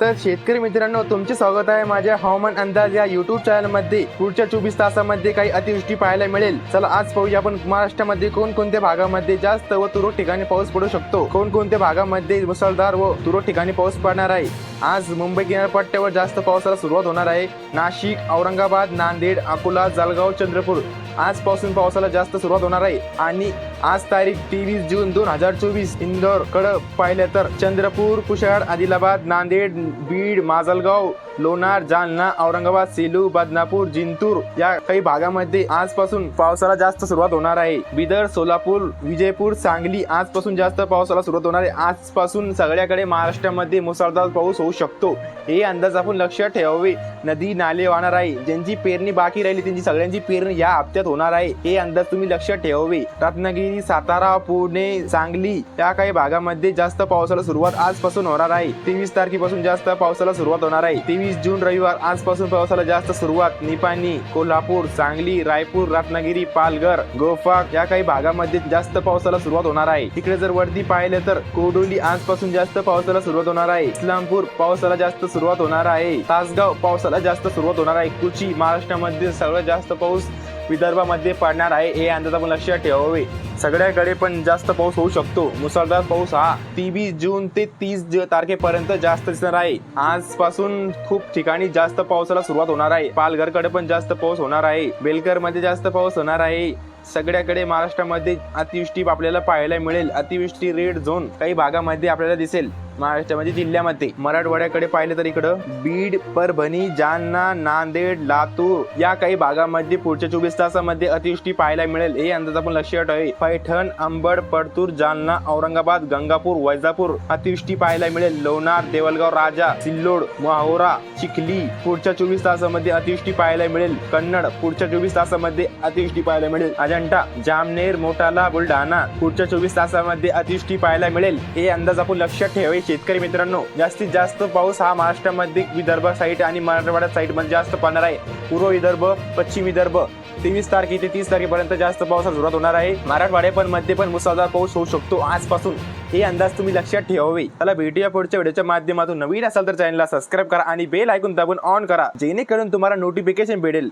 तर शेतकरी मित्रांनो तुमचे स्वागत आहे माझ्या हवामान अंदाज या युट्यूब चॅनलमध्ये. पुढच्या चोवीस तासामध्ये काही अतिवृष्टी पाहायला मिळेल. चला आज पाहूया आपण महाराष्ट्रामध्ये कोणकोणत्या भागामध्ये जास्त व तुरळक ठिकाणी पाऊस पडू शकतो. कोणकोणत्या भागामध्ये मुसळधार व तुरळक ठिकाणी पाऊस पडणार आहे? आज मुंबई किनारपट्ट्यावर जास्त पावसाला सुरुवात होणार आहे. नाशिक औरंगाबाद नांदेड अकोला जळगाव चंद्रपूर. आजपासून पावसाला जास्त सुरुवात होणार आहे. आणि आज तारीख तेवीस जून दोन हजार चोवीस. इंदोरकडे पाहिलं तर चंद्रपूर कुशाळ आदिलाबाद नांदेड बीड माजलगाव लोणार जालना औरंगाबाद सेलू बदनापूर जिंतूर या काही भागामध्ये आजपासून पावसाला जास्त सुरुवात होणार आहे. बिदर सोलापूर विजयपूर सांगली आजपासून जास्त पावसाला सुरुवात होणार आहे. आजपासून सगळ्याकडे महाराष्ट्रामध्ये मुसळधार पाऊस होऊ शकतो. हे अंदाज आपण लक्षात ठेवावे. नदी नाले वाहणार आहे. ज्यांची पेरणी बाकी राहिली त्यांची सगळ्यांची पेरणी या हप्त्यात होणार आहे. हे अंदाज तुम्ही लक्षात ठेवावे. रत्नागिरी सातारा पुणे सांगली या काही भागामध्ये जास्त पावसाला सुरुवात आजपासून होणार आहे. तेवीस तारखेपासून जास्त पावसाला सुरुवात होणार आहे. तेवीस जून रविवार. आजपासून पावसाला जास्त सुरुवात. निपाणी कोल्हापूर सांगली रायपूर रत्नागिरी पालघर गोफा या काही भागामध्ये जास्त पावसाला सुरुवात होणार आहे. इकडे जर वरती पाहिले तर कोडोली आजपासून जास्त पावसाला सुरुवात होणार आहे. इस्लामपूर पावसाला जास्त सुरुवात होणार आहे. तासगाव पावसाला जास्त सुरुवात होणार आहे. कुची महाराष्ट्रामध्ये सगळ्यात जास्त पाऊस विदर्भामध्ये पडणार आहे. हे अंदाज आपण लक्षात ठेवावे. सगळ्याकडे पण जास्त पाऊस होऊ शकतो. मुसळधार पाऊस हा तेवीस जून ते तीस तारखेपर्यंत जास्त दिसणार आहे. आजपासून खूप ठिकाणी जास्त पावसाला सुरुवात होणार आहे. पालघरकडे पण जास्त पाऊस होणार आहे. बेलकरमध्ये जास्त पाऊस होणार आहे. सगळ्याकडे महाराष्ट्रामध्ये अतिवृष्टी आपल्याला पाहायला मिळेल. अतिवृष्टी रेड झोन काही भागामध्ये आपल्याला दिसेल. महाराष्ट्रामध्ये म्हणजे जिल्ह्यामध्ये. मराठवाड्याकडे पाहिलं तर इकडं बीड परभणी जालना नांदेड लातूर या काही भागामध्ये पुढच्या चोवीस तासामध्ये अतिवृष्टी पाहायला मिळेल. हे अंदाज आपण लक्षात ठेवावे पैठण अंबड परतूर जालना औरंगाबाद गंगापूर वैजापूर अतिवृष्टी पाहायला मिळेल. लोणार देवलगाव राजा सिल्लोड माहोरा चिखली पुढच्या चोवीस तासामध्ये अतिवृष्टी पाहायला मिळेल. कन्नड पुढच्या चोवीस तासामध्ये अतिवृष्टी पाहायला मिळेल. अजंठा जामनेर मोटाला बुलढाणा पुढच्या चोवीस तासामध्ये अतिवृष्टी पाहायला मिळेल. हे अंदाज आपण लक्षात ठेवावे. शेतकरी मित्रांनो जास्तीत जास्त पाऊस हा महाराष्ट्रामध्ये विदर्भ साईड आणि मराठवाडा साईडमध्ये जास्त पडणार आहे. पूर्व विदर्भ पश्चिम विदर्भ तेवीस तारखे ते तीस तारखेपर्यंत जास्त पावसाला सुरुवात होणार आहे. मराठवाड्या पण मध्ये पण मुसळधार पाऊस होऊ शकतो आजपासून. हे अंदाज तुम्ही लक्षात ठेवावे. त्याला भेटूया पुढच्या व्हिडिओच्या माध्यमातून. नवीन असाल तर चॅनलला सबस्क्राईब करा आणि बेल ऐकून दाबून ऑन करा. जेणेकरून तुम्हाला नोटिफिकेशन भेटेल.